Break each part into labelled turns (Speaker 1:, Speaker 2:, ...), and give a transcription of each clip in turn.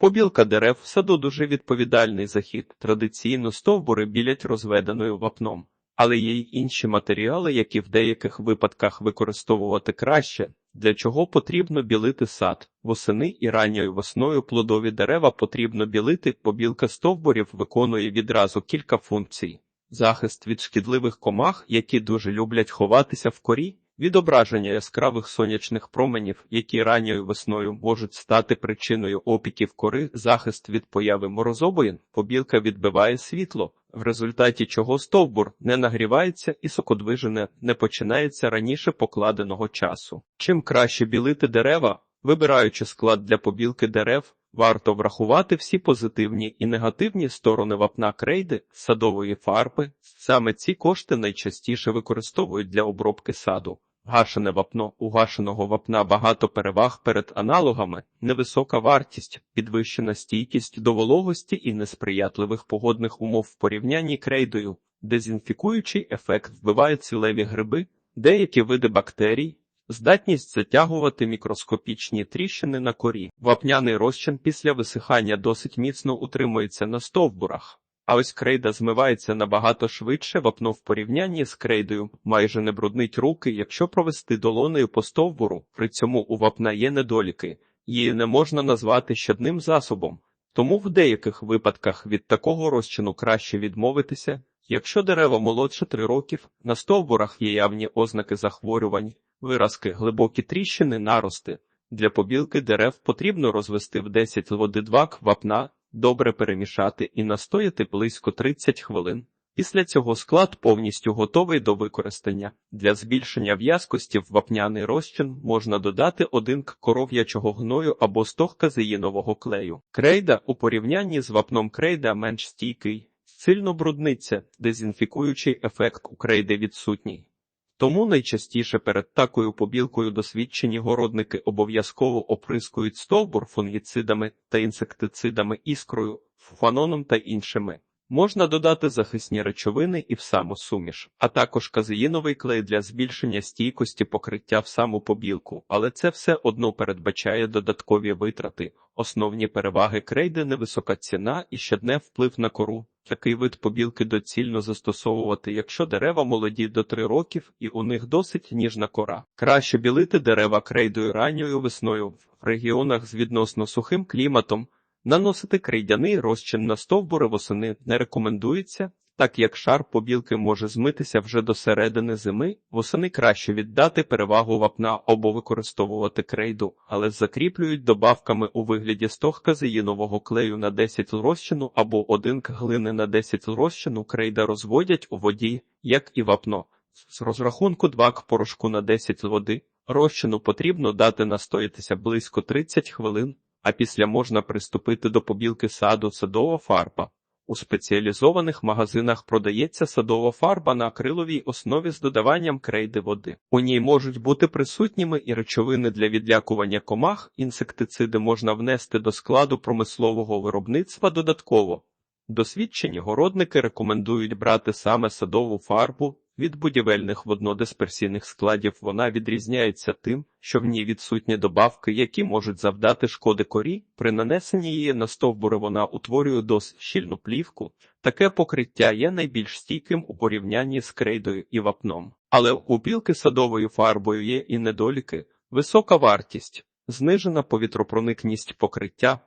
Speaker 1: Побілка дерев в саду дуже відповідальний захід. Традиційно стовбури білять розведеною вапном. Але є й інші матеріали, які в деяких випадках використовувати краще, для чого потрібно білити сад. Восени і ранньою весною плодові дерева потрібно білити, побілка стовбурів виконує відразу кілька функцій. Захист від шкідливих комах, які дуже люблять ховатися в корі, відображення яскравих сонячних променів, які ранньою весною можуть стати причиною опіків кори, захист від появи морозобоїн, побілка відбиває світло, в результаті чого стовбур не нагрівається і сокодвижене не починається раніше покладеного часу. Чим краще білити дерева, вибираючи склад для побілки дерев, варто врахувати всі позитивні і негативні сторони вапна крейди, садової фарби. Саме ці кошти найчастіше використовують для обробки саду. Гашене вапно у гашеного вапна багато переваг перед аналогами, невисока вартість, підвищена стійкість до вологості і несприятливих погодних умов в порівнянні крейдою, дезінфікуючий ефект вбиває цілеві гриби, деякі види бактерій, здатність затягувати мікроскопічні тріщини на корі. Вапняний розчин після висихання досить міцно утримується на стовбурах. А ось крейда змивається набагато швидше, вапно в порівнянні з крейдою майже не бруднить руки, якщо провести долонею по стовбуру. При цьому у вапна є недоліки, її не можна назвати щодним засобом. Тому в деяких випадках від такого розчину краще відмовитися. Якщо дерева молодше 3 років, на стовбурах є явні ознаки захворювань, виразки, глибокі тріщини, нарости. Для побілки дерев потрібно розвести в 10 води 2 вапна, добре перемішати і настояти близько 30 хвилин. Після цього склад повністю готовий до використання. Для збільшення в'язкості в вапняний розчин можна додати один к коров'ячого гною або стог казеїнового клею. Крейда у порівнянні з вапном крейда менш стійкий, сильно брудниться, дезінфікуючий ефект у крейди відсутній. Тому найчастіше перед такою побілкою досвідчені городники обов'язково оприскують стовбур фунгіцидами та інсектицидами іскрою, фаноном та іншими. Можна додати захисні речовини і в саму суміш, а також казеїновий клей для збільшення стійкості покриття в саму побілку, але це все одно передбачає додаткові витрати. Основні переваги крейди невисока ціна і щодне вплив на кору. Такий вид побілки доцільно застосовувати, якщо дерева молоді до 3 років і у них досить ніжна кора. Краще білити дерева крейдою ранньою весною в регіонах з відносно сухим кліматом. Наносити крейдяний розчин на стовбури восени не рекомендується, так як шар побілки може змитися вже до середини зими, восени краще віддати перевагу вапна або використовувати крейду, але закріплюють добавками у вигляді стог казеїнового клею на 10 розчину або 1 к глини на 10 розчину крейда розводять у воді, як і вапно. З розрахунку 2 к порошку на 10 води розчину потрібно дати настоятися близько 30 хвилин а після можна приступити до побілки саду садова фарба. У спеціалізованих магазинах продається садова фарба на акриловій основі з додаванням крейди води. У ній можуть бути присутніми і речовини для відлякування комах, інсектициди можна внести до складу промислового виробництва додатково. Досвідчені городники рекомендують брати саме садову фарбу. Від будівельних воднодисперсійних складів вона відрізняється тим, що в ній відсутні добавки, які можуть завдати шкоди корі. При нанесенні її на стовбури вона утворює досить щільну плівку. Таке покриття є найбільш стійким у порівнянні з крейдою і вапном. Але у білки садовою фарбою є і недоліки, висока вартість, знижена повітропроникність покриття.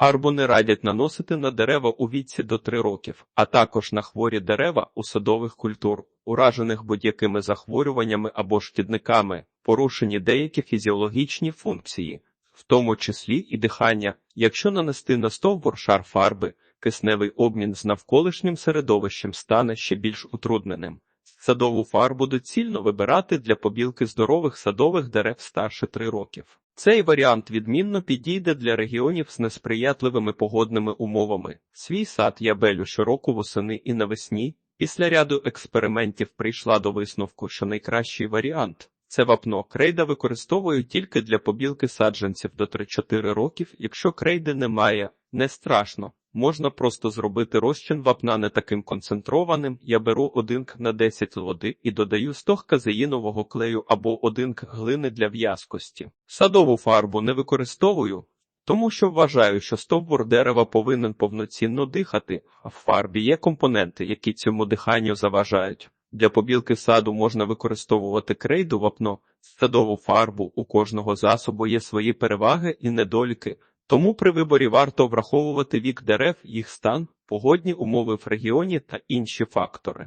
Speaker 1: Фарбу не радять наносити на дерева у віці до 3 років, а також на хворі дерева у садових культур, уражених будь-якими захворюваннями або шкідниками, порушені деякі фізіологічні функції, в тому числі і дихання. Якщо нанести на стовбур шар фарби, кисневий обмін з навколишнім середовищем стане ще більш утрудненим. Садову фарбу доцільно вибирати для побілки здорових садових дерев старше 3 років. Цей варіант відмінно підійде для регіонів з несприятливими погодними умовами. Свій сад я белю щороку восени і навесні. Після ряду експериментів прийшла до висновку, що найкращий варіант це вапно. Крейда використовують тільки для побілки саджанців до 3-4 років. Якщо крейди немає, не страшно. Можна просто зробити розчин вапна не таким концентрованим. Я беру 1 к на 10 води і додаю стог казеїнового клею або 1 к глини для в'язкості. Садову фарбу не використовую, Тому що вважаю, що стовбур дерева повинен повноцінно дихати, а в фарбі є компоненти, які цьому диханню заважають. Для побілки саду можна використовувати крейду вапно, садову фарбу. У кожного засобу є свої переваги і недоліки. Тому при виборі варто враховувати вік дерев, їх стан, погодні умови в регіоні та інші фактори.